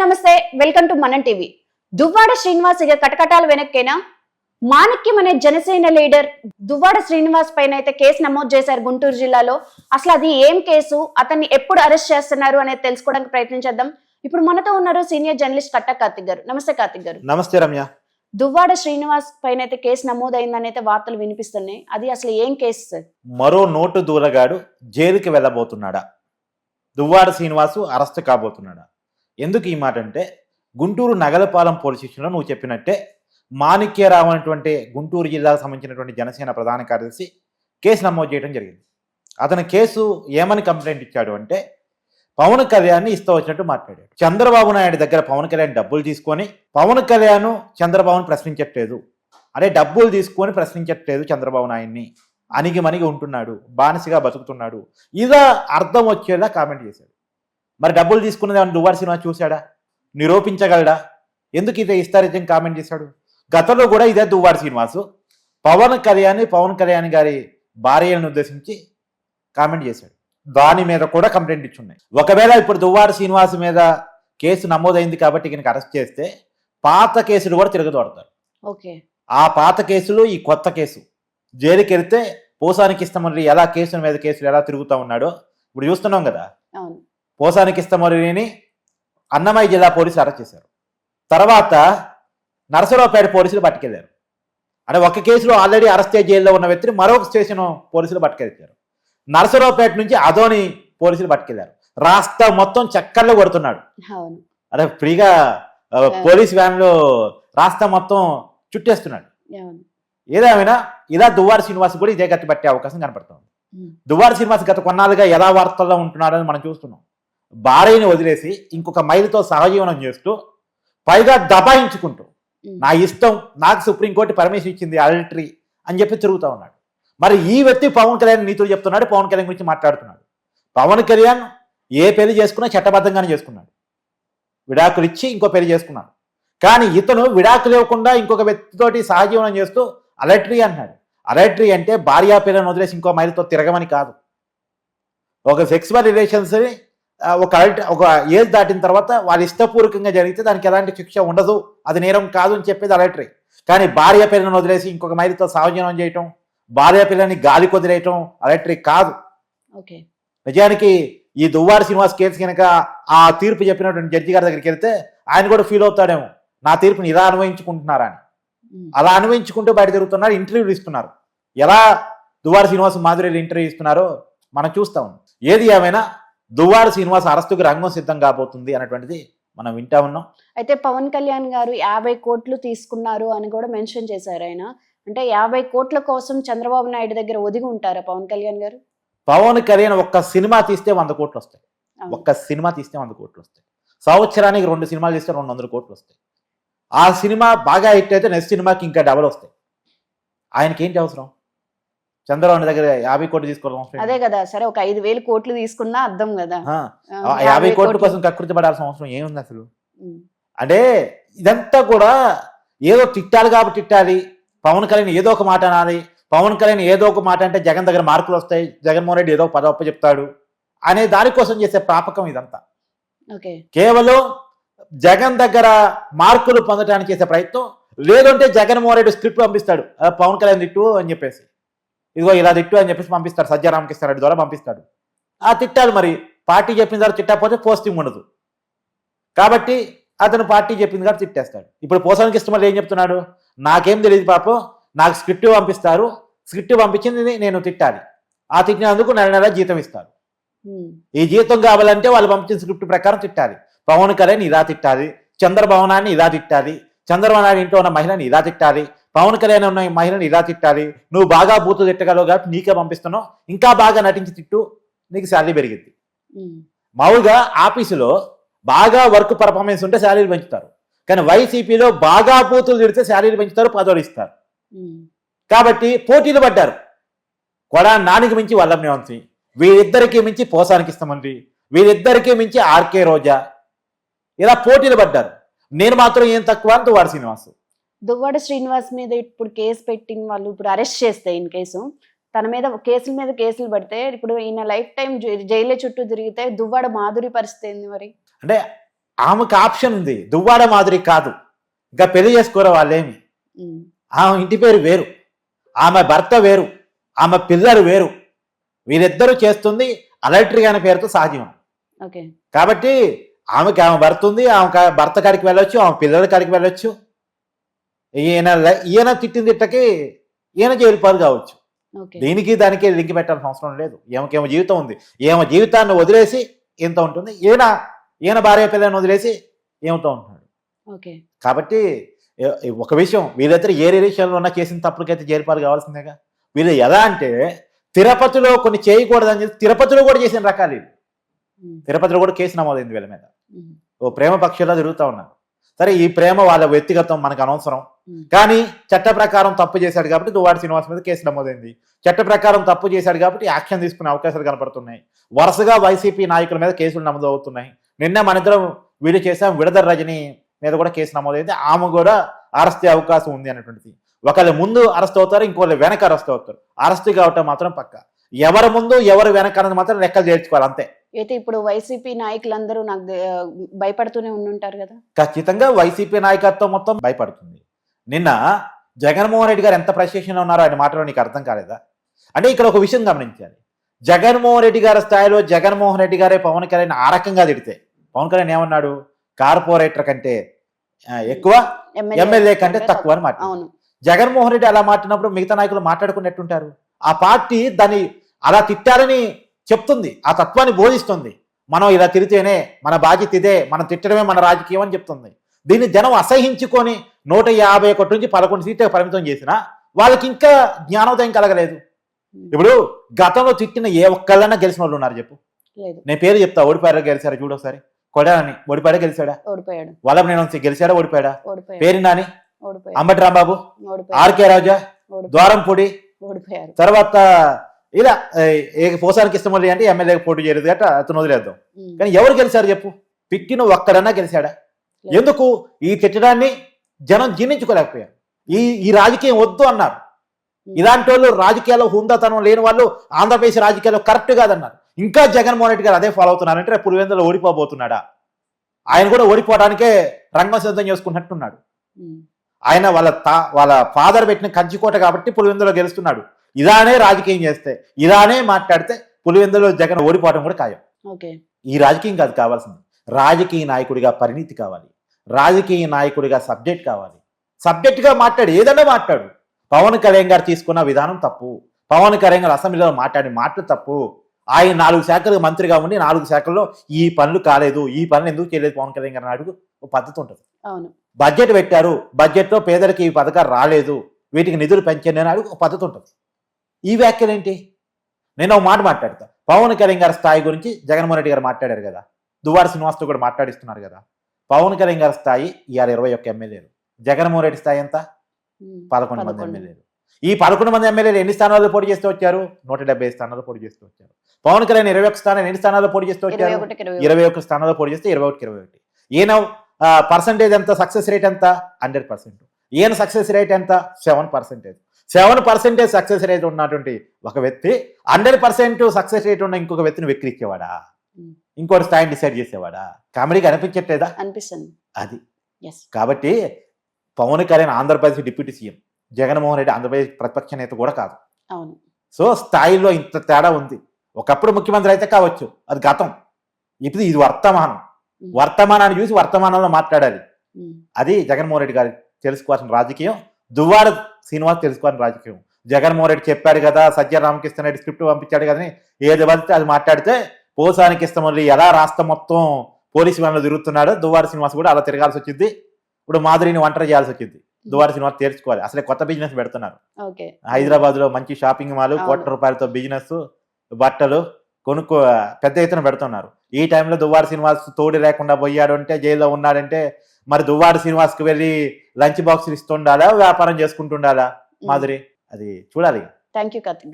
నమస్తే welcome to Manam TV. Duvvada Srinivas ఇక కటకటాలు వెనక్కేనా? మాణిక్యం అనే జనసేన లీడర్ దువ్వాడ శ్రీనివాస్ పైన అయితే కేసు నమోదు చేశారు గుంటూరు జిల్లాలో. అసలు అది ఏం కేసు? అతన్ని ఎప్పుడు అరెస్ట్ చేస్తున్నారు అనేది తెలుసుకోవడానికి ప్రయత్నించేద్దాం ఇప్పుడు మనతో ఉన్నారు సీనియర్ జర్నలిస్ట్ కట్ట కార్తిక్ గారు. నమస్తే కార్తిక్ గారు. నమస్తే రమ్య. దువ్వాడ శ్రీనివాస్ పైన అయితే కేసు నమోదైందని అయితే వార్తలు వినిపిస్తున్నాయి. అది అసలు ఏం కేసు సార్? మరో నోటు దూరగాడు జైలుకి వెళ్ళబోతున్నాడా? దువ్వాడ శ్రీనివాసు అరెస్ట్ కాబోతున్నాడా? ఎందుకు ఈ మాట అంటే గుంటూరు నగలపాలెం పోలీస్ స్టేషన్లో నువ్వు చెప్పినట్టే మాణిక్యరావు అనేటువంటి గుంటూరు జిల్లాకు సంబంధించినటువంటి జనసేన ప్రధాన కార్యదర్శి కేసు నమోదు చేయడం జరిగింది. అతని కేసు ఏమని కంప్లైంట్ ఇచ్చాడు అంటే పవన్ కళ్యాణ్ని ఇస్తూ వచ్చినట్టు మాట్లాడాడు. చంద్రబాబు నాయుడు దగ్గర పవన్ కళ్యాణ్ డబ్బులు తీసుకొని పవన్ కళ్యాణ్ చంద్రబాబును ప్రశ్నించట్లేదు. అదే డబ్బులు తీసుకొని ప్రశ్నించట్లేదు చంద్రబాబు నాయుడిని. అణిగి మణిగి ఉంటున్నాడు బానిసగా బతుకుతున్నాడు. ఇదా అర్థం వచ్చేలా కామెంట్ చేశాడు. మరి డబ్బులు తీసుకున్నది ఏమన్నా దువ్వార్ సినిమా చూశాడా? నిరూపించగలడా? ఎందుకు ఇదే ఇస్తారిత్యం కామెంట్ చేశాడు? గతంలో కూడా ఇదే దువ్వార్ శ్రీనివాసు పవన్ కళ్యాణ్ పవన్ కళ్యాణ్ గారి భార్యలను ఉద్దేశించి కామెంట్ చేశాడు. దాని మీద కూడా కంప్లైంట్ ఇచ్చున్నాయి. ఒకవేళ ఇప్పుడు దువ్వార్ శ్రీనివాస్ మీద కేసు నమోదైంది కాబట్టి ఈయనకి అరెస్ట్ చేస్తే పాత కేసులు కూడా తిరగదోడతారు ఓకే. ఆ పాత కేసులు ఈ కొత్త కేసు జైలుకి వెళ్తే పోసానికి ఇస్తామని ఎలా కేసుల మీద కేసులు ఎలా తిరుగుతూ ఉన్నాడో ఇప్పుడు చూస్తున్నాం కదా? పోసానికి ఇస్తామని అన్నమయ్య జిల్లా పోలీసులు అరెస్ట్ చేశారు. తర్వాత నరసరావుపేట పోలీసులు పట్టుకెళ్ళారు. అంటే ఒక కేసులో ఆల్రెడీ అరెస్ట్ అయ్యి జైల్లో ఉన్న వ్యక్తిని మరొక స్టేషన్ పోలీసులు పట్టుకెళ్తారు నరసరావుపేట నుంచి అదోని పోలీసులు పట్టుకెళ్ళారు. రాస్తా మొత్తం చక్కర్లు కొడుతున్నాడు. అదే ఫ్రీగా పోలీస్ వ్యాన్లో రాస్తా మొత్తం చుట్టేస్తున్నాడు. ఏదేమైనా ఇలా దువ్వారి శ్రీనివాస్ కూడా ఇదే గట్టి పట్టే అవకాశం కనపడుతుంది. దువ్వారి శ్రీనివాస్ గత కొన్నాళ్ళుగా ఎలా వార్తల్లో ఉంటున్నాడని మనం చూస్తున్నాం. భార్యని వదిలేసి ఇంకొక మైలుతో సహజీవనం చేస్తూ పైగా దబాయించుకుంటూ. నా ఇష్టం నాకు సుప్రీంకోర్టు పర్మిషన్ ఇచ్చింది అల్టరీ అని చెప్పి తిరుగుతూ ఉన్నాడు. మరి ఈ వ్యక్తి పవన్ కళ్యాణ్ నీతులు చెప్తున్నాడు పవన్ కళ్యాణ్ గురించి మాట్లాడుతున్నాడు. పవన్ కళ్యాణ్ ఏ పెళ్ళి చేసుకున్నా చట్టబద్ధంగానే చేసుకున్నాడు. విడాకులు ఇచ్చి ఇంకో పెళ్ళి చేసుకున్నాడు. కానీ ఇతను విడాకులు ఇవ్వకుండా ఇంకొక వ్యక్తితోటి సహజీవనం చేస్తూ అలట్రీ అంటున్నాడు. అలట్రీ అంటే భార్యా పిల్లని వదిలేసి ఇంకో మైలుతో తిరగమని కాదు. ఒక సెక్సువల్ రిలేషన్స్ని ఒక అల్ట ఒక ఏజ్ దాటిన తర్వాత వాళ్ళు ఇష్టపూర్వకంగా జరిగితే దానికి ఎలాంటి శిక్ష ఉండదు. అది నేరం కాదు అని చెప్పేది అలట్రీ కానీ భార్య పిల్లని వదిలేసి ఇంకొక మైలుతో సహజీవనం చేయటం భార్య పిల్లని గాలి కొదిలేయటం అలట్రీ కాదు. ఓకే. నిజానికి ఈ దువ్వారి శ్రీనివాస్ కేసు కనుక ఆ తీర్పు చెప్పినటువంటి జడ్జి గారి దగ్గరికి వెళ్తే ఆయన కూడా ఫీల్ అవుతాడేమో. నా తీర్పుని ఇలా అన్వయించుకుంటున్నారా అని ఉమ్. అలా అన్వయించుకుంటూ బయట తిరుగుతున్నారు ఇంటర్వ్యూలు ఇస్తున్నారు ఎలా దువ్వారి శ్రీనివాస్ మాధురి ఇంటర్వ్యూ ఇస్తున్నారో మనం చూస్తా. ఏది ఏమైనా దువ్వారి శ్రీనివాస్ అరెస్టుకు రంగం సిద్ధం కాబోతుంది అనేటువంటిది మనం వింటా ఉన్నాం. అయితే పవన్ కళ్యాణ్ గారు యాభై కోట్లు తీసుకున్నారు అని కూడా మెన్షన్ చేశారు ఆయన. అంటే యాభై కోట్ల కోసం చంద్రబాబు నాయుడు దగ్గర ఒదిగి ఉంటారా పవన్ కళ్యాణ్ గారు? పవన్ కళ్యాణ్ ఒక్క సినిమా తీస్తే వంద కోట్లు వస్తాయి. ఒక్క సినిమా తీస్తే వంద కోట్లు వస్తాయి. సంవత్సరానికి రెండు సినిమాలు తీస్తే రెండు వందల కోట్లు వస్తాయి. ఆ సినిమా బాగా హిట్ అయితే నెక్స్ట్ సినిమాకి ఇంకా డబల్ వస్తాయి. ఆయనకి ఏంటి అవసరం? చంద్రబాబు దగ్గర యాభై కోట్లు తీసుకోవడం అదే? కదా సరే ఒక ఐదు వేలు కోట్లు తీసుకున్నా అర్థం కదా. యాభై కోట్ల కోసం కకృతి పడాల్సిన అవసరం ఏముంది అసలు. అంటే ఇదంతా కూడా ఏదో తిట్టాలి కాబట్టి తిట్టాలి. పవన్ కళ్యాణ్ ఏదో ఒక మాట అనాలి. పవన్ కళ్యాణ్ ఏదో ఒక మాట అంటే జగన్ దగ్గర మార్కులు వస్తాయి. జగన్మోహన్ రెడ్డి ఏదో ఒక పదవప్ప చెప్తాడు అనే దానికోసం చేసే ప్రాపకం ఇదంతా. కేవలం జగన్ దగ్గర మార్కులు పొందడానికి చేసే ప్రయత్నం లేదంటే జగన్మోహన్ రెడ్డి స్క్రిప్ట్ పంపిస్తాడు. "ఆ, పవన్ కళ్యాణ్ తిట్టు అని చెప్పేసి. ఇదిగో ఇలా తిట్టు అని చెప్పేసి పంపిస్తాడు సజ్జ రామకృష్ణారెడ్డి ద్వారా పంపిస్తాడు. ఆ తిట్టాలి మరి. పార్టీ చెప్పిన తర్వాత తిట్టకపోతే పోస్టింగ్ ఉండదు. కాబట్టి అతను పార్టీ చెప్పింది కాబట్టి తిట్టేస్తాడు. ఇప్పుడు పోసానికి ఇష్టం ఏం చెప్తున్నాడు? నాకేం తెలియదు పాపం నాకు స్క్రిప్ట్ పంపిస్తారు. స్క్రిప్ట్ పంపించింది నేను తిట్టాలి. ఆ తిట్టినందుకు నెల నెల జీతం ఇస్తారు. ఈ జీతం కావాలంటే వాళ్ళు పంపించిన స్క్రిప్ట్ ప్రకారం తిట్టాలి. పవన్ కళ్యాణ్ ఇలా తిట్టాలి. చంద్రబాబు నాయుడిని ఇలా తిట్టాలి. చంద్రబాబు నాయుడు ఇంట్లో ఉన్న మహిళని ఇలా తిట్టాలి. పవన్ కళ్యాణ్ ఉన్న ఈ మహిళని ఇలా తిట్టాలి. నువ్వు బాగా బూతులు తిట్టగలవు కాబట్టి నీకే పంపిస్తున్నావు. ఇంకా బాగా నటించి తిట్టు నీకు శాలరీ పెరిగింది. మామూలుగా ఆఫీసులో బాగా వర్క్ పర్ఫార్మెన్స్ ఉంటే శాలరీ పెంచుతారు. కానీ వైసీపీలో బాగా బూతులు తిడితే శాలరీ పెంచుతారు పదవులు ఇస్తారు. కాబట్టి పోటీలు పడ్డారు. కొడా నానికి మించి వల్లం వంశీ వీరిద్దరికి మించి పోసానికి ఇస్తామండి వీరిద్దరికి మించి ఆర్కే రోజా. ఇలా పోటీలు పడ్డారు. నేను మాత్రం ఏం తక్కువ అంటూ వాడు శ్రీనివాస్. దువ్వాడ శ్రీనివాస్ మీద ఇప్పుడు కేసు పెట్టిన వాళ్ళు ఇప్పుడు అరెస్ట్ చేస్తే ఇన్ కేసు తన మీద కేసుల మీద కేసులు పడితే ఇప్పుడు ఈయన లైఫ్ టైం జైలు చుట్టూ తిరిగితే దువ్వాడ మాధురి పరిస్థితి ఏంది మరి? అంటే ఆమెకు ఆప్షన్ ఉంది దువ్వాడ మాదిరి కాదు. ఇంకా పెళ్ళి చేసుకోరు వాళ్ళేమి? ఆమె ఇంటి పేరు వేరు ఆమె భర్త వేరు ఆమె పిల్లలు వేరు. వీరిద్దరూ చేస్తుంది అలర్టరీ అనే పేరుతో సహజీవనం. ఓకే. కాబట్టి ఆమెకి ఆమె భర్త ఉంది ఆమె భర్త కాడికి వెళ్ళొచ్చు ఆమె పిల్లల కాడికి వెళ్ళొచ్చు. ఈయన ఈయన తిట్టిన తిట్టకి ఈయన జైలు పాలు కావచ్చు. దీనికి దానికి లింక్ పెట్టాల్సిన అవసరం లేదు. ఈమెకేమో జీవితం ఉంది. ఈమె జీవితాన్ని వదిలేసి ఈయనత ఉంటుంది. ఈయన ఈయన భార్య పిల్లని వదిలేసి ఈమెతో ఉంటున్నాడు. కాబట్టి ఒక విషయం వీళ్ళిద్దరు ఏ రిలేషన్లో ఉన్నా చేసిన తప్పులకైతే జైలు పాలు కావాల్సిందేగా? వీళ్ళు ఎలా అంటే తిరుపతిలో కొన్ని చేయకూడదని చెప్పి తిరుపతిలో కూడా చేసిన రకాలు తిరుపతిలో కూడా కేసు నమోదైంది వీళ్ళ మీద. ఓ ప్రేమ పక్షులా తిరుగుతూ ఉన్నారు. సరే ఈ ప్రేమ వాళ్ళ వ్యక్తిగతం మనకు అనవసరం. కానీ చట్ట ప్రకారం తప్పు చేశాడు కాబట్టి దువ్వాడి శ్రీనివాస్ మీద కేసు నమోదైంది. చట్ట ప్రకారం తప్పు చేశాడు కాబట్టి యాక్షన్ తీసుకునే అవకాశాలు కనపడుతున్నాయి. వరుసగా వైసీపీ నాయకుల మీద కేసులు నమోదు అవుతున్నాయి నిన్న మన ఇద్దరం వీడియో చేసాం విడదర్ రజని మీద కూడా కేసు నమోదైంది. ఆమె కూడా అరెస్ట్ అవకాశం ఉంది అనేటువంటిది ఒకళ్ళు ముందు అరెస్ట్ అవుతారు ఇంకోళ్ళు వెనక అరెస్ట్ అవుతారు. అరెస్ట్ కావటం మాత్రం పక్క. ఎవరి ముందు ఎవరు వెనక అన్నది మాత్రం లెక్కలు చేర్చుకోవాలి అంతే. అయితే ఇప్పుడు వైసీపీ నాయకులందరూ నాకు భయపడుతూనే ఉండుంటారు కదా. ఖచ్చితంగా వైసీపీ నాయకత్వం మొత్తం భయపడుతుంది. నిన్న జగన్మోహన్ రెడ్డి గారు ఎంత ప్రశంసన ఉన్నారో ఆయన మాటలో నీకు అర్థం కాలేదా? అంటే ఇక్కడ ఒక విషయం గమనించాలి. జగన్మోహన్ రెడ్డి గారి స్థాయిలో జగన్మోహన్ రెడ్డి గారే పవన్ కళ్యాణ్ ఆ రకంగా తిడితే పవన్ కళ్యాణ్ ఏమన్నాడు? కార్పొరేటర్ కంటే ఎక్కువ ఎమ్మెల్యే కంటే తక్కువ అని మాట అవును. జగన్మోహన్ రెడ్డి అలా మాట్లాడినప్పుడు మిగతా నాయకులు మాట్లాడుకున్నట్టుంటారు. ఆ పార్టీ దాన్ని అలా తిట్టాలని చెప్తుంది. ఆ తత్వాన్ని బోధిస్తుంది. మనం ఇలా తిరితేనే మన బాధ్యత ఇదే మనం తిట్టడమే మన రాజకీయం అని చెప్తుంది. దీన్ని జనం అసహించుకొని నూట యాభై ఒకటి నుంచి పదకొండు సీట్లకు పరిమితం చేసినా వాళ్ళకి ఇంకా జ్ఞానోదయం కలగలేదు. ఇప్పుడు గతంలో తిట్టిన ఏ ఒక్కళ్ళన్నా గెలిచిన వాళ్ళు ఉన్నారు చెప్పు. లేదు. నేను పేరు చెప్తా ఓడిపారా గెలిచారా చూడు ఒకసారి. కొడాలని ఓడిపాడా గెలిచాడా? ఓడిపోయాడు. వల్లభ నేను గెలిచాడా ఓడిపోయాడు? పేరు నాని? ఓడిపోయాడు. అంబటి రాంబాబు? ఓడిపోయాడు. ఆర్కే రాజా? ఓడిపోయాడు. ద్వారంపూడి? ఓడిపోయారు. తర్వాత ఇలా ఏ పోసానికి ఇష్టం లేదు అంటే ఎమ్మెల్యే పోటీ చేయలేదు గట్ట అతను వదిలేద్దాం. కానీ ఎవరు గెలిచారు చెప్పు? పిక్కిన ఒక్కడన్నా గెలిచాడా. ఎందుకు? ఈ తిట్టడాన్ని జనం జీర్ణించుకోలేకపోయారు. ఈ ఈ రాజకీయం వద్దు అన్నారు. ఇలాంటి వాళ్ళు రాజకీయాల్లో హుందాతనం లేని వాళ్ళు ఆంధ్రప్రదేశ్ రాజకీయాల్లో కరెక్ట్ కాదన్నారు. ఇంకా జగన్మోహన్ రెడ్డి గారు అదే ఫాలో అవుతున్నారంటే రేపు పులివెందులో ఓడిపోబోతున్నాడా? ఆయన కూడా ఓడిపోవడానికే రంగం సిద్ధం చేసుకున్నట్టున్నాడు ఆయన వాళ్ళ తా వాళ్ళ ఫాదర్ పెట్టిన కంచికోట కాబట్టి పులివెందులో గెలుస్తున్నాడు. ఇలానే రాజకీయం చేస్తే ఇలానే మాట్లాడితే పులివెందులో జగన్ ఓడిపోవడం కూడా ఖాయం. ఈ రాజకీయం కాదు కావాల్సింది. రాజకీయ నాయకుడిగా పరిణితి కావాలి. రాజకీయ నాయకుడిగా సబ్జెక్ట్ కావాలి. సబ్జెక్ట్గా మాట్లాడు ఏదన్నా మాట్లాడు. పవన్ కళ్యాణ్ గారు తీసుకున్న విధానం తప్పు. పవన్ కళ్యాణ్ గారు అసెంబ్లీలో మాట్లాడిన మాటలు తప్పు. ఆయన నాలుగు శాఖలకు మంత్రిగా ఉండి నాలుగు శాఖల్లో ఈ పనులు కాలేదు ఈ పనులు ఎందుకు చేయలేదు పవన్ కళ్యాణ్ గారు అడుగు ఒక పద్ధతి ఉంటుంది. బడ్జెట్ పెట్టారు. బడ్జెట్లో పేదలకు ఈ పథకాలు రాలేదు. వీటికి నిధులు పెంచండి అని అడుగు ఒక పద్ధతి ఉంటుంది. ఈ వ్యాఖ్యలు ఏంటి? నేను ఒక మాట మాట్లాడతా. పవన్ కళ్యాణ్ గారి స్థాయి గురించి జగన్మోహన్ రెడ్డి గారు మాట్లాడారు కదా. దువ్వాడ శ్రీనివాస్తో కూడా మాట్లాడిస్తున్నారు కదా. పవన్ కళ్యాణ్ గారి స్థాయి ఇవాళ ఇరవై ఒక్క ఎమ్మెల్యేలు. జగన్మోహన్ రెడ్డి స్థాయి ఎంత? పదకొండు మంది. ఎమ్మెల్యేలు. ఈ పదకొండు మంది ఎమ్మెల్యేలు ఎన్ని స్థానాల్లో పోటీ చేస్తూ వచ్చారు? నూట డెబ్బై స్థానాల్లో పోటీ చేస్తూ వచ్చారు. పవన్ కళ్యాణ్ ఇరవై ఒక్క స్థానం ఎన్ని స్థానాల్లో పోటీ చేస్తూ వచ్చారు? ఇరవై ఒక్క స్థానాల్లో పోటీ చేస్తే ఇరవై ఒకటి ఇరవై ఒకటి. ఈయన పర్సంటేజ్ ఎంత? సక్సెస్ రేట్ ఎంత? హండ్రెడ్ పర్సెంట్ ఈయన సక్సెస్ రేట్ ఎంత? Seven percentage seven percentage success rate ఉన్నటువంటి ఒక వ్యక్తి హండ్రెడ్ పర్సెంట్ సక్సెస్ రేట్ ఉన్న ఇంకొక వ్యక్తిని వెక్కిరించేవాడా Hmm. ఇంకోటి స్థాయిని డిసైడ్ చేసేవాడా? కామెడీగా అనిపించట్లేదా? అనిపిస్తుంది. అది. కాబట్టి పవన్ కళ్యాణ్ ఆంధ్రప్రదేశ్ డిప్యూటీ సీఎం జగన్మోహన్ రెడ్డి ఆంధ్రప్రదేశ్ ప్రతిపక్ష నేత కూడా కాదు. అవును. సో స్థాయిలో ఇంత తేడా ఉంది. ఒకప్పుడు ముఖ్యమంత్రి అయితే కావచ్చు అది గతం. ఇప్పుడు ఇది వర్తమానం. ఉమ్, వర్తమానాన్ని చూసి వర్తమానంలో మాట్లాడాలి. ఉమ్, అది జగన్మోహన్ రెడ్డి గారు తెలుసుకోవాల్సిన రాజకీయం. దువ్వాడ శ్రీనివాస్ తెలుసుకోవాల్సిన రాజకీయం. జగన్మోహన్ రెడ్డి చెప్పాడు కదా సజ్జ రామకృష్ణ రెడ్డి స్క్రిప్ట్ పంపించాడు కదా ఏది పడితే అది మాట్లాడితే పోసానికి ఇష్టమల్లి ఎలా రాష్ట్రం మొత్తం పోలీసు వాళ్ళలో తిరుగుతున్నాడో దువ్వాడ శ్రీనివాస్ కూడా అలా తిరగాల్సి వచ్చింది. ఇప్పుడు మాధురిని ఒంటరి చేయాల్సి వచ్చింది. దువ్వాడ శ్రీనివాస్ తేల్చుకోవాలి అసలే కొత్త బిజినెస్ పెడుతున్నారు. హైదరాబాద్లో మంచి షాపింగ్ మాల్. కోట్ల రూపాయలతో బిజినెస్ బట్టలు కొనుక్కో పెద్ద ఎత్తున పెడుతున్నారు. ఈ టైంలో దువ్వాడ శ్రీనివాస్ తోడు లేకుండా పోయాడు అంటే జైల్లో ఉన్నాడంటే మరి దువ్వాడ శ్రీనివాస్కి వెళ్ళి లంచ్ బాక్స్ ఇస్తుండాలా వ్యాపారం చేసుకుంటుండాలా మాధురి? అది చూడాలి. Thank you Karthik